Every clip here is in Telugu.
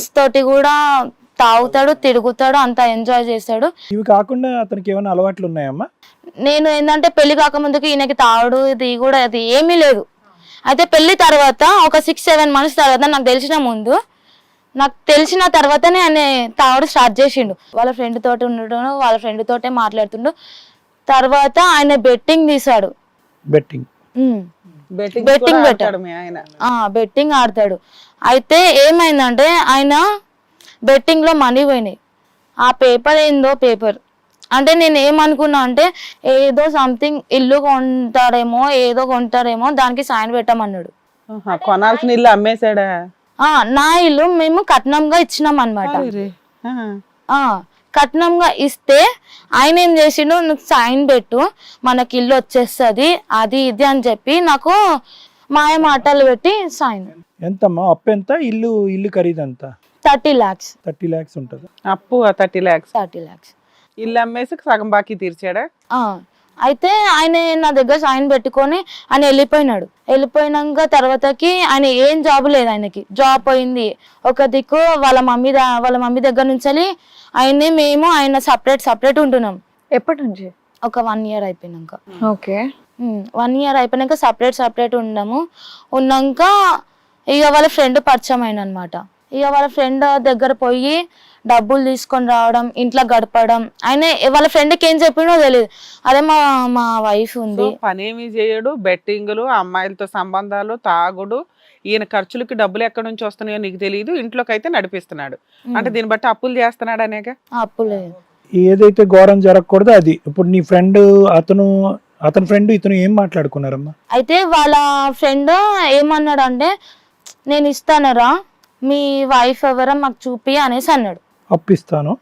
ఫ్రెండ్స్ తోటి కూడా తాగుతాడు తిరుగుతాడు అంతా ఎంజాయ్ చేస్తాడు. ఇవి కాకుండా అతనికి ఏమైనా అలవాట్లు ఉన్నాయమ్మా? నేను ఏంటంటే పెళ్ళి కాకముందుకు ఈయనకి తాగుడు ఇది కూడా అది ఏమీ లేదు. అయితే పెళ్ళి తర్వాత ఒక సిక్స్ సెవెన్ మంత్స్ తర్వాత నాకు తెలిసిన ముందు నాకు తెలిసిన తర్వాతనే ఆయన తాగుడు స్టార్ట్ చేసిండు. వాళ్ళ ఫ్రెండ్ తోటి ఉండడం వాళ్ళ ఫ్రెండ్ తోటే మాట్లాడుతుండు. తర్వాత ఆయన బెట్టింగ్ తీసాడు బెట్టింగ్. బెట్టింగ్ బెట్టింగ్ ఆడతాడు. అయితే ఏమైందంటే ఆయన బెట్టింగ్లో మనీ పోయినాయి. ఆ పేపర్ ఏందో పేపర్ అంటే నేను ఏమనుకున్నా అంటే ఏదో సంథింగ్ ఇల్లు కొంటారేమో ఏదో కొంటారేమో దానికి సైన్ పెట్టమన్నాడు. కొనాల్సిన ఇల్లు అమ్మేశాడా? ఆ నా ఇల్లు మేము కట్నంగా ఇచ్చినాం అనమాట కట్నంగా ఇస్తే ఆయన ఏం చేసిండు నువ్వు సైన్ పెట్టు మనకి ఇల్లు వచ్చేస్తుంది అది ఇది అని చెప్పి నాకు మాయ మాటలు పెట్టి సైన్ ఎంతమ్మా? అప్పు ఎంత? ఇల్లు ఇల్లు ఖరీదు ఎంత? థర్టీ ల్యాక్స్. థర్టీ ల్యాక్స్ ఉంటుంది? అప్పు థర్టీ ల్యాక్స్. థర్టీ ల్యాక్స్. ఇల్లు అమ్మేసి సగం బాకీ తీర్చాడా? అయితే ఆయన నా దగ్గర సైన్ పెట్టుకొని ఆయన వెళ్ళిపోయినాడు. వెళ్ళిపోయినాక తర్వాతకి ఆయన ఏం జాబ్ లేదు ఆయనకి. జాబ్ పోయింది. ఒక దిక్కు వాళ్ళ మమ్మీ దా- వాళ్ళ మమ్మీ దగ్గర నుంచి వెళ్ళి ఆయన్ని మేము ఆయన సపరేట్ సపరేట్ ఉంటున్నాం. ఎప్పటి నుంచి ఒక వన్ ఇయర్ అయిపోయినాక. ఓకే. వన్ ఇయర్ అయిపోయినాక సపరేట్ సపరేట్ ఉన్నాము ఉన్నాక ఇక వాళ్ళ ఫ్రెండ్ పరిచయం అయిన అనమాట ఇక వాళ్ళ ఫ్రెండ్ దగ్గర పోయి డబ్బులు తీసుకొని రావడం ఇంట్లో గడపడం ఆయన వాళ్ళ ఫ్రెండ్కి ఏం చెప్పిండో తెలియదు అదే మా మా వైఫ్ ఉంది. పనేమి చేయడు బెట్టింగులు అమ్మాయిలతో సంబంధాలు తాగుడు ఈయన ఖర్చులకి డబ్బులు ఎక్కడి నుంచి వస్తున్నాయో నీకు తెలియదు ఇంట్లోకి అయితే నడిపిస్తున్నాడు అంటే దీన్ని బట్టి అప్పులు చేస్తున్నాడు అనేక? అప్పు లేదు. ఏదైతే ఘోరం జరగకూడదో అది. ఇప్పుడు నీ ఫ్రెండ్ అతను అతని ఫ్రెండ్ ఇతను ఏం మాట్లాడుకున్నారమ్మా? అయితే వాళ్ళ ఫ్రెండ్ ఏమన్నాడు అంటే నేను ఇస్తానరా. మీ వైఫ్ ఎవరో మాకు చూపి అనేసి అన్నాడు. అప్పిస్తాను.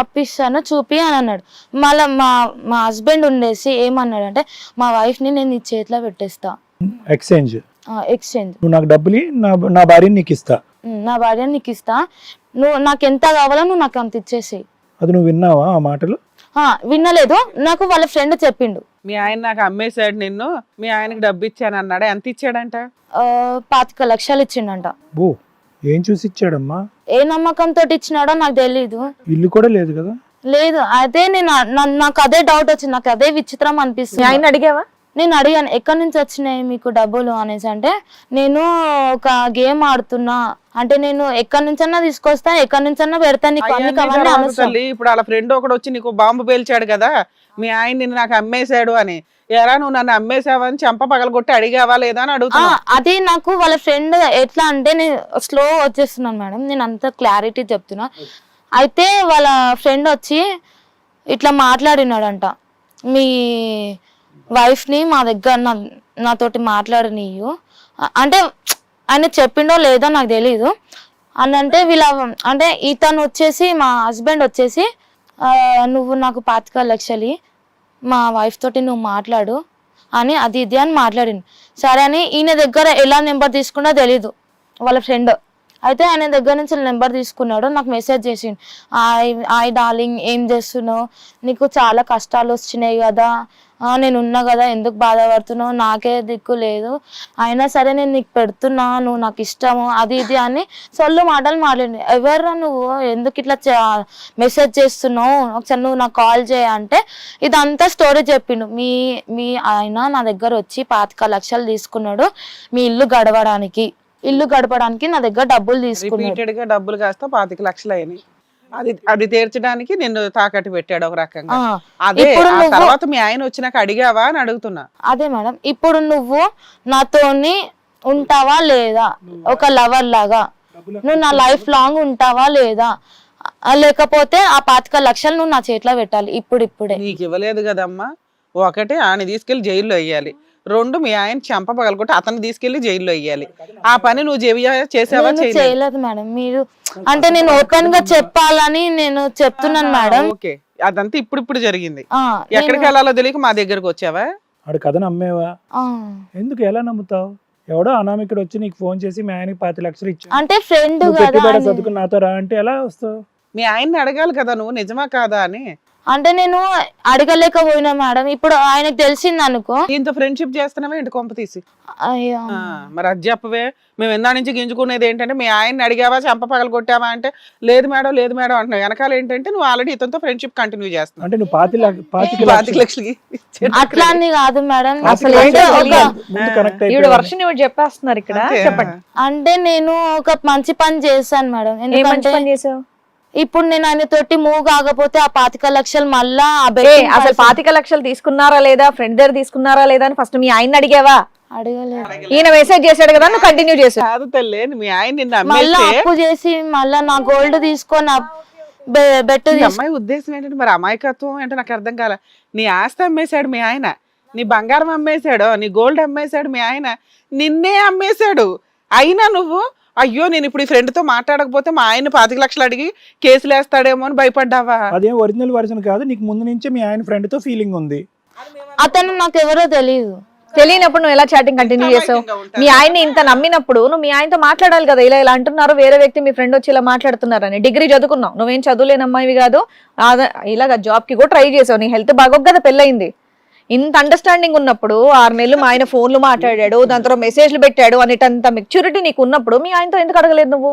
అప్పిస్తాను చూపి అని అన్నాడు. మళ్ళీ మా మా హస్బెండ్ ఉండేసి ఏమన్నాడు అంటే మా వైఫ్ని నేను నీ చేతిలో పెట్టేస్తా. ఎక్స్చేంజ్ ఎక్స్చేంజ్ నువ్వు నాకు డబ్బులు నా నా భార్యని నీకు ఇస్తా. నా భార్యని నీకు ఇస్తా. నువ్వు నాకు ఎంత కావాలో నువ్వు నాకు అంత ఇచ్చేసేయి. అది నువ్వు విన్నావా ఆ మాటలు? వినలేదు. నాకు వాళ్ళ ఫ్రెండ్ చెప్పిండు. మీ ఆయన నాకు అమ్మేశాడు నిన్ను. మీ ఆయనకి డబ్బు ఇచ్చాను అన్నాడు? ఎంత ఇచ్చాడంట? ఆ, పాతిక లక్షలు ఇచ్చిండంట. ఓ ఏం చూసి ఇచ్చాడమ్మా? ఏ నమ్మకంతో ఇచ్చినాడో నాకు తెలీదు. ఇల్లు కూడా లేదు కదా? లేదు అదే నేను నాకు అదే డౌట్ వచ్చింది. నాకు అదే విచిత్రం అనిపిస్తుంది. ఆయన అడిగావా? నేను అడిగాను ఎక్కడి నుంచి వచ్చినాయి మీకు డబ్బులు? అనేసి అంటే నేను ఒక గేమ్ ఆడుతున్నా. అంటే నేను ఎక్కడి నుంచన్నా తీసుకొస్తా ఎక్కడి నుంచన్నా పెడతా నీకు అన్ని అనవసరం. ఇప్పుడు వాళ్ళ ఫ్రెండ్ ఒకడు వచ్చి నీకు బాంబు పేల్చాడు కదా మీ ఆయన నిన్ను నాకు అమ్మేశాడు అని. ఎరా నువ్వు నన్ను అమ్మేశావని చెంప పగలగొట్టి అడిగావా లేదా అని ఆ, అడుగుతున్నా. అది నాకు వాళ్ళ ఫ్రెండ్ ఎట్లా అంటే నేను స్లో వచ్చేస్తున్నాను మేడం. నేను అంత క్లారిటీ చెప్తున్నా. అయితే వాళ్ళ ఫ్రెండ్ వచ్చి ఇట్లా మాట్లాడినాడంట. మీ వైఫ్ని మా దగ్గర నా నాతోటి మాట్లాడనీయు. అంటే ఆయన చెప్పిండో లేదో నాకు తెలీదు. అని అంటే వీళ్ళ అంటే ఇతను వచ్చేసి మా హస్బెండ్ వచ్చేసి నువ్వు నాకు పాతిక లక్షలు మా వైఫ్ తోటి నువ్వు మాట్లాడు అని అది ఇది అని మాట్లాడింది సరే అని ఈయన దగ్గర ఎలా నెంబర్ తీసుకున్నా తెలీదు. వాళ్ళ ఫ్రెండ్ అయితే ఆయన దగ్గర నుంచి నెంబర్ తీసుకున్నాడు నాకు మెసేజ్ చేసిండు. ఆయ్ ఆయ్ డార్లింగ్ ఏం చేస్తున్నావు? నీకు చాలా కష్టాలు వచ్చినాయి కదా. నేను ఉన్నా కదా ఎందుకు బాధపడుతున్నావు? నాకే దిక్కు లేదు. అయినా సరే నేను నీకు పెడుతున్నా నువ్వు నాకు ఇష్టము అది ఇది అని సొల్లు మాటలు మాట్లాడి ఎవరు నువ్వు? ఎందుకు ఇట్లా మెసేజ్ చేస్తున్నావు? ఒకసారి నువ్వు నాకు కాల్ చేయంటే ఇదంతా స్టోరీ చెప్పిండు. మీ మీ ఆయన నా దగ్గర వచ్చి పాతిక లక్షలు తీసుకున్నాడు మీ ఇల్లు గడవడానికి. ఇల్లు గడపడానికి నా దగ్గర డబ్బులు తీసుకున్నాడు. రిపీటెడ్గా డబ్బులు కాస్త పాతిక లక్షలు అయినాయి. అది అది తీర్చడానికి నిన్ను తాకట్టు పెట్టాడు ఒక రకంగా. ఆ, అదే ఇప్పుడు ఆ నువ్వు- తర్వాత మీ ఆయన వచ్చినాక అడిగావా అని అడుగుతున్నా. అదే మేడం ఇప్పుడు నువ్వు నాతోని ఉంటావా లేదా? ఒక లవర్ లాగా. నువ్వు నా లైఫ్ లాంగ్ ఉంటావా లేదా? ఆ, లేకపోతే ఆ పాతిక లక్షలు నువ్వు నా చేతిలో పెట్టాలి ఇప్పుడు ఇప్పుడే నీకు ఇవ్వలేదు కదమ్మా. ఒకటి ఆయన తీసుకెళ్ళి జైల్లో వేయాలి. రెండు మీ ఆయన చెంప పగలగొట్టి అతను తీసుకెళ్ళి జైల్లో వేయాలి ఆ పని నువ్వు చేసావా నేను చేయలేదు? మేడం. మీరు అంటే నేను ఓపెన్గా చెప్పాలని నేను చెప్తున్నాను మేడం. ఓకే. అదంతా ఇప్పుడు ఇప్పుడు జరిగింది. ఆ, ఎక్కడికి వెళ్ళాలో తెలియక మా దగ్గరకు వచ్చావా? ఆడు కథను అమ్మేవా ఆ. ఎందుకు ఎలా నమ్ముతావు? ఎవడో అనామికుడు వచ్చి నీకు ఫోన్ చేసి మీ ఆయనకి పాతి లక్షలు ఇచ్చాడు. అంటే ఫ్రెండ్ నువ్వు కదా పెట్టుబడి అని. చదువుకుని నాతో రా అంటే ఎలా వస్తావు? మీ ఆయన్ని అడగాలి కదా నువ్వు నిజమా కాదా అని. అంటే నేను అడగలేకపోయినా మేడం. ఇప్పుడు ఆయనకు తెలిసింది అనుకో. ఇంత ఫ్రెండ్షిప్ చేస్తున్నావా ఏంటి కొంప తీసి? అయ్యో. ఆ, మరి అది చెప్పవే. మేము ఎందా నుంచి గింజుకునేది ఏంటంటే మీ ఆయన్ని అడిగావా చెంప పగలు కొట్టావా అంటే లేదు మేడం లేదు మేడం అంటున్నావు. వెనకాల ఏంటంటే నువ్వు ఆల్రెడీ ఇతనితో ఫ్రెండ్షిప్ కంటిన్యూ చేస్తున్నావు. అంటే నువ్వు పాతి లక్ష- పాతిక లక్షలకి. అట్లా అని కాదు మేడం. ఒక. ముందు కనెక్ట్ ఈవిడ అయిపోయావు వర్షం చెప్పేస్తున్నారు ఇక్కడ? అంతే. చెప్పండి. అంటే నేను ఒక మంచి పని చేశాను మేడం. ఏ మంచి ఎందుకంటే పని చేసావు? ఇప్పుడు నేను ఆయన తోటి మూవ్ కాకపోతే ఆ పాతిక లక్షలు మళ్ళా అసలు పాతిక లక్షలు తీసుకున్నారా లేదా? ఫ్రెండ్ దగ్గర తీసుకున్నారా లేదా అని ఫస్ట్ మీ ఆయన అడిగావా? అడగలేదు. ఈయన మెసేజ్ చేశాడు కదా నువ్వు కంటిన్యూ చేసావు మీ ఆయన నిన్ను మళ్ళా అప్పు చేసి మళ్ళా నా గోల్డ్ తీసుకొని అమ్మాయి ఉద్దేశం ఏంటంటే మరి అమాయకత్వం ఏంటో నాకు అర్థం కాల. నీ ఆస్తి అమ్మేశాడు మీ ఆయన. నీ బంగారం అమ్మేశాడు నీ గోల్డ్ అమ్మేశాడు మీ ఆయన. నిన్నే అమ్మేశాడు. అయినా నువ్వు అయ్యో నేను ఇప్పుడు ఈ ఫ్రెండ్తో మాట్లాడకపోతే మా ఆయన పాతిక లక్షలు అడిగి కేసులు వేస్తాడేమో అని భయపడ్డావా? అదేం ఒరిజినల్ వర్జన్ కాదు నీకు ముందు నుంచే మీ ఆయన ఫ్రెండ్తో ఫీలింగ్ ఉంది. అతను నాకు ఎవరో తెలియదు తెలియనప్పుడు నువ్వు ఎలా చాటింగ్ కంటిన్యూ చేసావు? మీ ఆయన్ని ఇంత నమ్మినప్పుడు నువ్వు మీ ఆయనతో మాట్లాడాలి కదా ఇలా ఇలా అంటున్నారు వేరే వ్యక్తి మీ ఫ్రెండ్ వచ్చి ఇలా మాట్లాడుతున్నారని. డిగ్రీ చదువుకున్నావు నువ్వేం చదువులేని అమ్మాయివి కాదు. ఇలాగ జాబ్కి కూడా ట్రై చేసావు. నీ హెల్త్ బాగోక కదా పెళ్ళయింది. ఇంత అండర్స్టాండింగ్ ఉన్నప్పుడు ఆరు నెలలు మా ఆయన ఫోన్లు మాట్లాడాడు దాని తర్వాత మెసేజ్లు పెట్టాడు అనేటంత మెచ్యూరిటీ నీకు ఉన్నప్పుడు మీ ఆయనతో ఎందుకు అడగలేదు నువ్వు?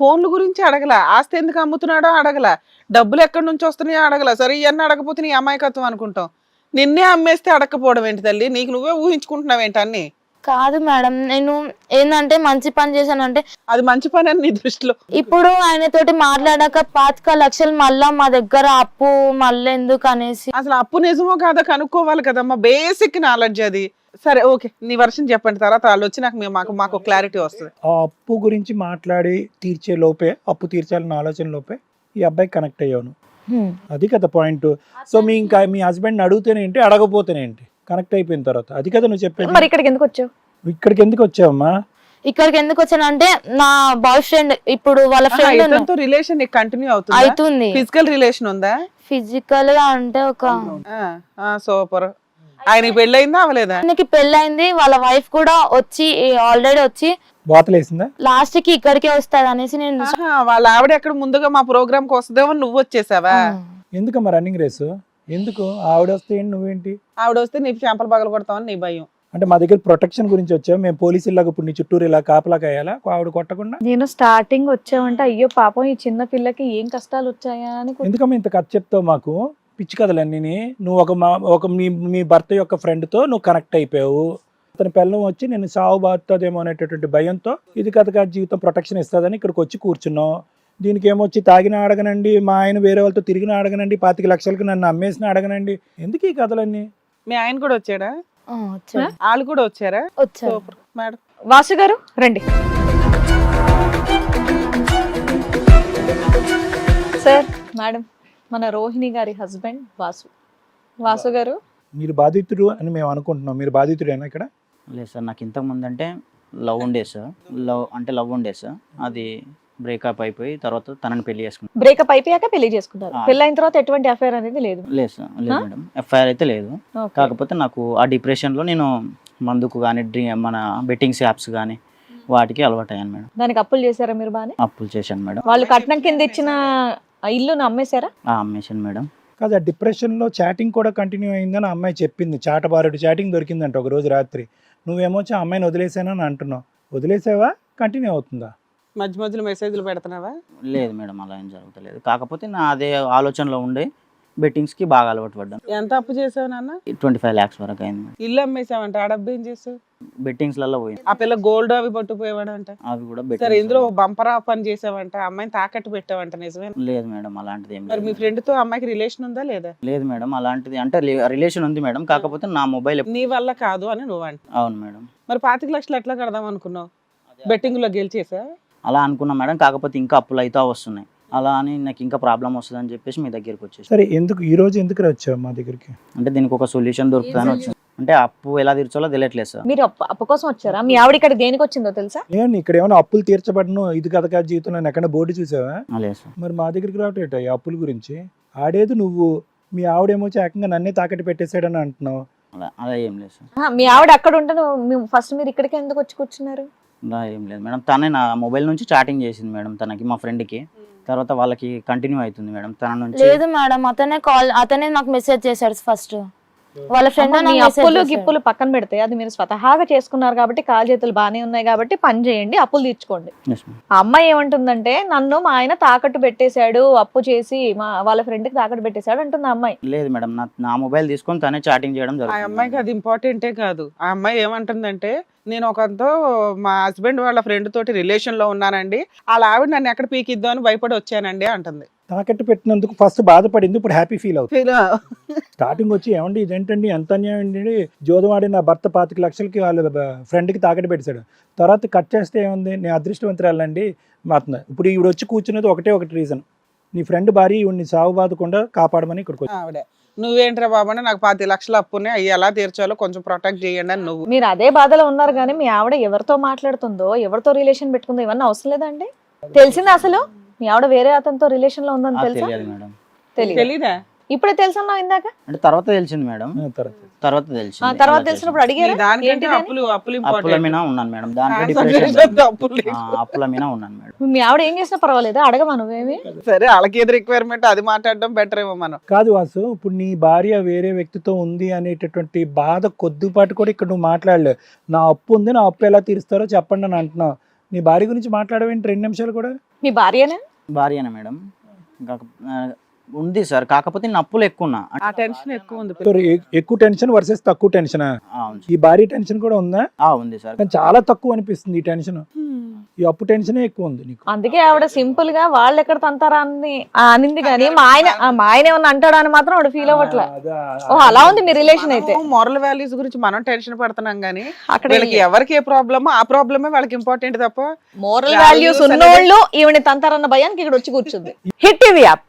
ఫోన్ల గురించి అడగల. ఆస్తి ఎందుకు అమ్ముతున్నాడో అడగల. డబ్బులు ఎక్కడి నుంచి వస్తున్నాయో అడగల. సరే ఇవన్నీ అడగపోతే నీ అమాయకత్వం అనుకుంటాం. నిన్నే అమ్మేస్తే అడగకపోవడం ఏంటి తల్లి? నీకు నువ్వే ఊహించుకుంటున్నావు ఏంటి అన్ని? కాదు మేడం నేను ఏంటంటే మంచి పని చేశానంటే అది మంచి పని అని నీ దృష్టిలో. ఇప్పుడు ఆయన తోటి మాట్లాడాక పాతిక లక్షలు మళ్ళా మా దగ్గర అప్పు మళ్ళీ ఎందుకు అనేసి. అసలు అప్పు నిజమో కాదో కనుక్కోవాలి కదమ్మా బేసిక్ నాలెడ్జ్ అది. సరే ఓకే నీ వర్షం చెప్పండి తర్వాత వాళ్ళు వచ్చి నాకు మేము- మాకు మాకు క్లారిటీ వస్తుంది. ఆ అప్పు గురించి మాట్లాడి తీర్చే లోపే అప్పు తీర్చాలన్న ఆలోచన లోపే ఈ అబ్బాయి కనెక్ట్ అయ్యాను హ్మ్. అది కదా పాయింట్ సో మీ ఇంకా మీ హస్బెండ్ అడుగుతేనేంటి అడగపోతేనేంటి? కనెక్ట్ అయిపోయిన తర్వాత. అది కదా నువ్వు చెప్పేది. మరి ఇక్కడికి ఎందుకు వచ్చావు? ఇక్కడికి ఎందుకు వచ్చావమ్మా? ఇక్కడికి ఎందుకు వచ్చానంటే నా బాయ్ ఫ్రెండ్ ఇప్పుడు వాళ్ళ ఫ్రెండ్ రిలేషన్ కంటిన్యూ అవుతుంది? అవుతుంది. ఫిజికల్ రిలేషన్ ఉందా? ఫిజికల్గా అంటే ఒక సూపర్ ఆయనకి పెళ్ళయిందా అవలేదా? ఆయనకి పెళ్ళైంది వాళ్ళ వైఫ్ కూడా వచ్చి ఆల్రెడీ వచ్చి బాతలేసిందా లాస్ట్కి ఇక్కడికే వస్తారు అనేసి నేను వాళ్ళ ఆవిడ ఎక్కడ ముందుగా మా ప్రోగ్రామ్కి వస్తుందేమో నువ్వు వచ్చేసావా? ఎందుకమ్మా రన్నింగ్ రేసు ఎందుకు? ఆవిడ వస్తే ఏంటి నువ్వేంటి? ఆవిడ వస్తే నీ చెంపలు పగలు కొడతామని నీ భయం. అంటే మా దగ్గర ప్రొటెక్షన్ గురించి వచ్చావు మేము పోలీసులాగా ఇప్పుడు నీ చుట్టూరు ఇలా కాపలా కాయాలా ఆవిడ కొట్టకుండా? నేను స్టార్టింగ్ వచ్చావంటే అయ్యో పాపం ఈ చిన్న పిల్లకి ఏం కష్టాలు వచ్చాయా అని ఎందుకమ్మా ఇంత కథ చెప్తావు మాకు? పిచ్చి కథలన్నీ నువ్వు ఒక మా ఒక మీ మీ భర్త యొక్క ఫ్రెండ్తో నువ్వు కనెక్ట్ అయిపోయావు. అతని పిల్లం వచ్చి నేను సావు బాగుతుందేమో అనేటటువంటి భయంతో ఇది కథ కాదు జీవితం ప్రొటెక్షన్ ఇస్తుందని ఇక్కడికి వచ్చి కూర్చున్నావు దీనికి ఏమొచ్చి తాగిన అడగనండి మా ఆయన వేరే వాళ్ళతో తిరిగిన అడగనండి పాతిక లక్షలకు నన్ను అమ్మేసిన అడగనండి ఎందుకు ఈ కథలన్నీ? మీ ఆయన కూడా వచ్చాడా. వాళ్ళు కూడా వచ్చారా? సూపర్. మేడం. వాసు గారు రండి. సార్ మేడం మన రోహిణి గారి హస్బెండ్ వాసు. వాసు గారు? మీరు బాధితుడు అని మేము అనుకుంటున్నాం. మీరు బాధితుడేనా ఇక్కడ? లేదు సార్ నాకు ఇంతకు ముందు అంటే లవ్ ఉండే సార్. లవ్ అంటే లవ్ ఉండే సార్. అది బ్రేకప్ అయిపోయి తర్వాత తనని పెళ్ళి చేసుకున్నాను బ్రేకప్ అయిపోయాక పెళ్ళి చేసుకున్నారు. ఆ. పెళ్ళైన తర్వాత ఎటువంటి అఫైర్ అనేది లేదు. లేదు సార్ లేదు? మేడం. ఎఫ్ఐఆర్ అయితే లేదు. కాకపోతే నాకు ఆ డిప్రెషన్లో నేను మందుకు కానీ డ్రీ మన బెట్టింగ్స్ యాప్స్ కానీ వాటికి అలవాటు అయ్యాను మేడం. దానికి అప్పులు చేశారా మీరు బానే? అప్పులు చేశాను మేడం. వాళ్ళు కట్నం కింద ఇచ్చిన ఆ ఇల్లును అమ్మేశారా? ఆ అమ్మేశాను మేడం. కాదు ఆ డిప్రెషన్లో చాటింగ్ కూడా కంటిన్యూ అయిందని ఆ అమ్మాయి చెప్పింది. చాటబారుడు చాటింగ్ దొరికిందంట ఒక రోజు రాత్రి. నువ్వేమో వచ్చి ఆ అమ్మాయిని వదిలేసానని అంటున్నావు. వదిలేసావా? కంటిన్యూ అవుతుందా? మధ్య మధ్యలో మెసేజ్లు పెడుతున్నావా? లేదు మేడం అలా ఏం జరుగుతలేదు. కాకపోతే నా అదే ఆలోచనలో ఉండే బెట్టింగ్స్కి బాగా అలవాటు పడ్డాను. ఎంత అప్పు చేసావు నాన్న? ట్వంటీ ఫైవ్ ల్యాక్స్ వరకు అయింది మేడం. ఇల్లు అమ్మేసావంట ఆ డబ్బు ఏం చేసావు బెట్టింగ్స్లలో పోయింది ఆ పిల్ల గోల్డ్ అవి పట్టుకుపోయేవాడంట. అవి కూడా సరే ఇందులో లలో. బంపర్ పని చేసావంట అమ్మాయిని తాకట్టు పెట్టావంట నిజమే లేదు మేడం అలాంటిది ఏం మరి మీ ఫ్రెండ్తో అమ్మాయికి రిలేషన్ ఉందా లేదా? లేదు మేడం అలాంటిది అంటే రిలేషన్ ఉంది మేడం కాకపోతే నా మొబైల్ నీ వల్ల కాదు అని నువ్వు అంట అవును మేడం. మరి పాతిక లక్షలు ఎట్లా కడదాం అనుకున్నావు? బెట్టింగ్లో గెలిచేసా? అలా అనుకున్నా మేడం. కాకపోతే ఇంకా అప్పులు అయితే వస్తున్నాయి. అలా అని నాకు ఇంకా ప్రాబ్లం వస్తుంది అని చెప్పేసి మీ దగ్గరికి వచ్చేసి. సరే ఎందుకు ఈ రోజు ఎందుకు వచ్చావు మా దగ్గరికి? అంటే దీనికి ఒక సొల్యూషన్ దొరుకుతుందని వచ్చింది. అంటే అప్పు ఎలా తీర్చాలో తెలియట్లేదు సార్. మీరు అప్పు అప్పు కోసం వచ్చారా? మీ ఆవిడ ఇక్కడ దేనికి వచ్చిందో తెలుసా? ఏమన్నా ఇక్కడ ఏమైనా అప్పులు తీర్చబడను ఇది కథ కాదు జీవితం నేను ఎక్కడ బోర్డు చూసావా? ఆ, లేదు సార్. మరి మా దగ్గరికి రావటం ఏంటో ఈ అప్పుల గురించి? ఆడేది నువ్వు మీ ఆవిడేమో వచ్చి ఏకంగా నన్నే తాకట్టు పెట్టేశాడని అంటున్నావు. అలా అలా ఏం లేదు సార్. ఆ, మీ ఆవిడ అక్కడ ఉంటే ఫస్ట్ మీరు ఇక్కడికి ఎందుకు వచ్చి కూర్చున్నారు? ఏం లేదు. మేడం తనే నా మొబైల్ నుంచి చాటింగ్ చేసింది మేడం తనకి మా ఫ్రెండ్కి. తర్వాత వాళ్ళకి కంటిన్యూ అవుతుంది మేడం. తన నుంచి లేదు మేడం అతనే కాల్ అతనే నాకు మెసేజ్ చేశాడు ఫస్ట్. వాళ్ళ ఫ్రెండ్ అమ్మ, మీ అప్పులు గిప్పులు పక్కన పెడితే అది మీరు స్వతహాగా చేసుకున్నారు కాబట్టి కాలు చేతులు బాగానే ఉన్నాయి కాబట్టి పని చేయండి అప్పులు తీర్చుకోండి. ఆ అమ్మాయి ఏమంటుందంటే నన్ను మా ఆయన తాకట్టు పెట్టేశాడు అప్పు చేసి మా వాళ్ళ ఫ్రెండ్కి తాకట్టు పెట్టేశాడు అంటుంది ఆ అమ్మాయి. లేదు మేడం నా నా మొబైల్ తీసుకొని తనే చాటింగ్ చేయడం ఆ జరుగుతుంది అమ్మాయికి అది ఇంపార్టెంటే కాదు. ఆ అమ్మాయి ఏమంటుందంటే నేను ఒకరితో మా హస్బెండ్ వాళ్ళ ఫ్రెండ్ తోటి రిలేషన్లో ఉన్నానండి. వాళ్ళ ఆవిడ నన్ను ఎక్కడ పీకిద్దాం అని భయపడి వచ్చానండి అంటుంది. తాకట్టు పెట్టినందుకు ఫస్ట్ బాధపడింది ఇప్పుడు హ్యాపీ ఫీల్ అవుతుంది. స్టార్టింగ్ వచ్చి ఏమండి ఇదేంటండి ఎంత అన్యాయం అండి? జోదం ఆడి నా భర్త పాతిక లక్షలకి వాళ్ళ ఫ్రెండ్కి తాకట్టు పెట్టాడు తర్వాత కట్ చేస్తే ఏముంది? నేను అదృష్టవంతురాలండి మాత్రం. ఇప్పుడు ఈవిడ వచ్చి కూర్చున్నది ఒకటే ఒకటి రీజన్ నీ ఫ్రెండ్ భార్య ఈవిడ్ని సాగు బాధకుండా కాపాడమని ఇక్కడికి వచ్చి. ఆవిడ. నువ్వేంట్రా బాబు అంటే నాకు పది లక్షలు అప్పునే అవి ఎలా తీర్చాలో కొంచెం ప్రొటెక్ట్ చేయండి అని నువ్వు. మీరు అదే బాధలో ఉన్నారు కానీ మీ ఆవిడ ఎవరితో మాట్లాడుతుందో ఎవరితో రిలేషన్ పెట్టుకుందో ఇవన్నీ అవసరం లేదండి తెలిసిందా అసలు? మీ ఆవిడ వేరే అతనితో రిలేషన్లో ఉందని తెలుసా? తెలియదు మేడం. తెలియదు తెలీదా? ఇప్పుడే తెలుసున్నావు ఇందాక? అంటే తర్వాత తెలిసింది మేడం. ఆ, తర్వాత తర్వాత ఆ తెలిసింది తర్వాత ఇలా తెలిసినప్పుడు అడిగారా? దానికంటే? అప్పులు అప్పులు చేసింది. అప్పుల ఇంపార్టెంట్ మీద ఉన్నాను మేడం. దాంట్లో డిప్రెషన్. అప్పుల మీద ఉన్నాను మేడం. మీ ఆవిడ ఏం చేసినా పర్వాలేదు? అడగమా నువ్వేమి? సరే వాళ్ళకి ఏది రిక్వైర్మెంట్ అది మాట్లాడడం బెటర్ ఏమో మనం. కాదు వాసు ఇప్పుడు నీ భార్య వేరే వ్యక్తితో ఉంది అనేటటువంటి బాధ కొద్దిపాటు కూడా ఇక్కడ నువ్వు మాట్లాడలేవు. నా అప్పు ఉంది నా అప్పు ఎలా తీరుస్తారో చెప్పండి అని అంటున్నావు. నీ భార్య గురించి మాట్లాడవేంటి రెండు నిమిషాలు కూడా? మీ భార్యనే? భార్యనే మేడం. ఇంకా ఉంది సార్. కాకపోతే నేను అప్పులు ఎక్కువ ఉన్నా ఆ టెన్షన్ ఎక్కువ ఉంది ఎక్కువ టెన్షన్ వర్సెస్ తక్కువ టెన్షన్? ఈ భారీ టెన్షన్ కూడా ఉందా? ఆ, ఉంది సార్. కానీ చాలా తక్కువ అనిపిస్తుంది ఈ టెన్షన్. ఈ అప్పు టెన్షనే ఎక్కువ ఉంది నీకు. అందుకే ఆవిడ సింపుల్గా వాళ్ళు ఎక్కడ తంతారా అని అనింది కానీ మా ఆయన ఆ మా ఆయన ఏమన్నా అంటాడా అని మాత్రం ఆవిడ ఫీల్ అవ్వట్లే. అదా, ఓ అలా ఉంది మీ రిలేషన్ అయితే. మోరల్ వాల్యూస్ గురించి మనం టెన్షన్ పడుతున్నాం గానీ అక్కడ వీళ్ళకి ఎవరికి ఏ ప్రాబ్లమ్ ఆ ప్రాబ్లమే వాళ్ళకి ఇంపార్టెంట్ తప్ప మోరల్ వాల్యూస్ ఉన్నోళ్ళు ఈవిని తంతారన్న భయానికి ఇక్కడ వచ్చి కూర్చుంది. Hit TV app